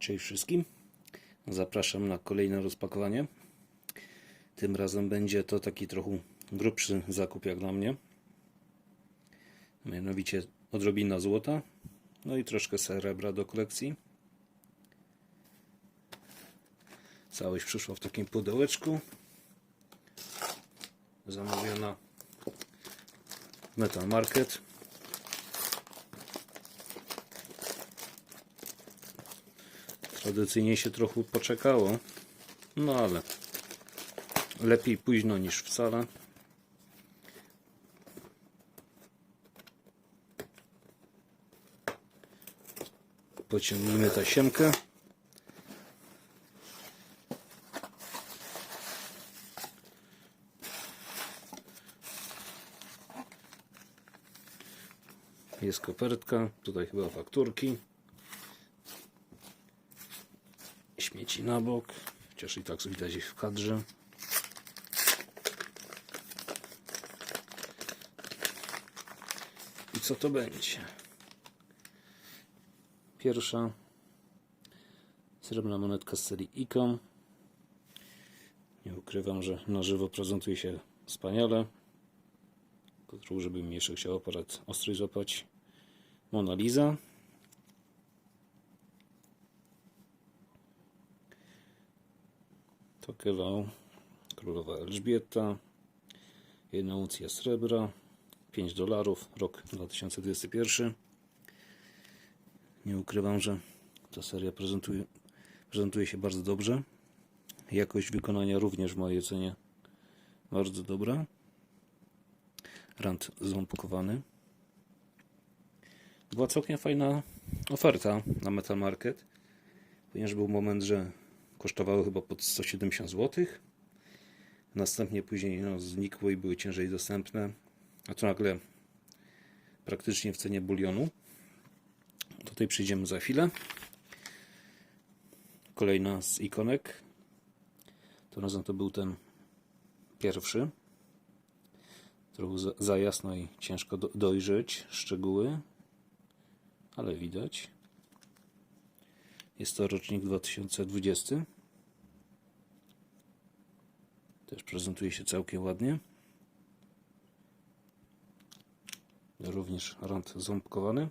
Cześć wszystkim. Zapraszam na kolejne rozpakowanie. Tym razem będzie to taki trochę grubszy zakup jak dla mnie. Mianowicie odrobina złota, no i troszkę srebra do kolekcji. Całość przyszła w takim pudełeczku. Zamówiona Metal Market. Tradycyjnie się trochę poczekało, no ale lepiej późno niż wcale. Pociągnijmy tasiemkę. Jest kopertka, tutaj chyba fakturki. Śmieci na bok, chociaż i tak widać ich w kadrze. I co to będzie? Pierwsza srebrna monetka z serii Icon. Nie ukrywam, że na żywo prezentuje się wspaniale. Tylko żeby jeszcze chciał aparat ostry złapać. Mona Lisa. Tokelau, Królowa Elżbieta, jedna uncja srebra, 5 dolarów, rok 2021. Nie ukrywam, że ta seria prezentuje, prezentuje się bardzo dobrze. Jakość wykonania również w mojej ocenie bardzo dobra. Rand ząbkowany. Była całkiem fajna oferta na Metal Market, ponieważ był moment, że kosztowały chyba pod 170 zł. Następnie później no, znikły i były ciężej dostępne. A tu nagle praktycznie w cenie bulionu. Tej przyjdziemy za chwilę. Kolejna z ikonek. To razem to był ten pierwszy. Trochę za, za jasno i ciężko do, dojrzeć szczegóły, ale widać. Jest to rocznik 2020. Też prezentuje się całkiem ładnie. Również rand ząbkowany.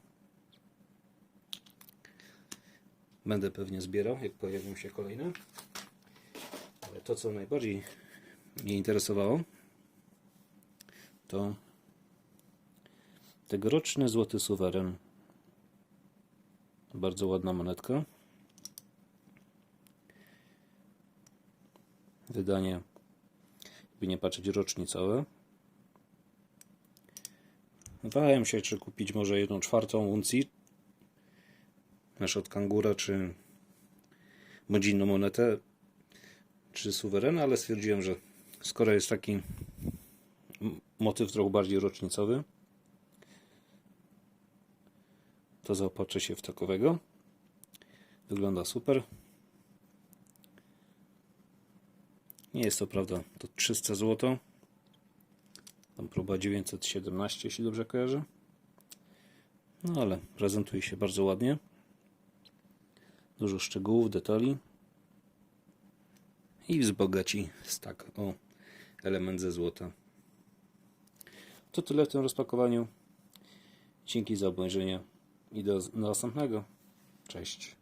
Będę pewnie zbierał, jak pojawią się kolejne. Ale to, co najbardziej mnie interesowało, to tegoroczny złoty suweren. Bardzo ładna monetka. Wydanie, by nie patrzeć, rocznicowe. Wahałem się, czy kupić może jedną czwartą uncji, nasz od kangura, czy bądź monetę, czy suwerena, ale stwierdziłem, że skoro jest taki motyw trochę bardziej rocznicowy, to zaopatrzę się w takowego. Wygląda super. Nie jest to prawda, to 300 zł. Tam próba 917, jeśli dobrze kojarzę. No ale prezentuje się bardzo ładnie. Dużo szczegółów, detali. I wzbogaci stak o element ze złota. To tyle w tym rozpakowaniu. Dzięki za obejrzenie i do następnego. Cześć.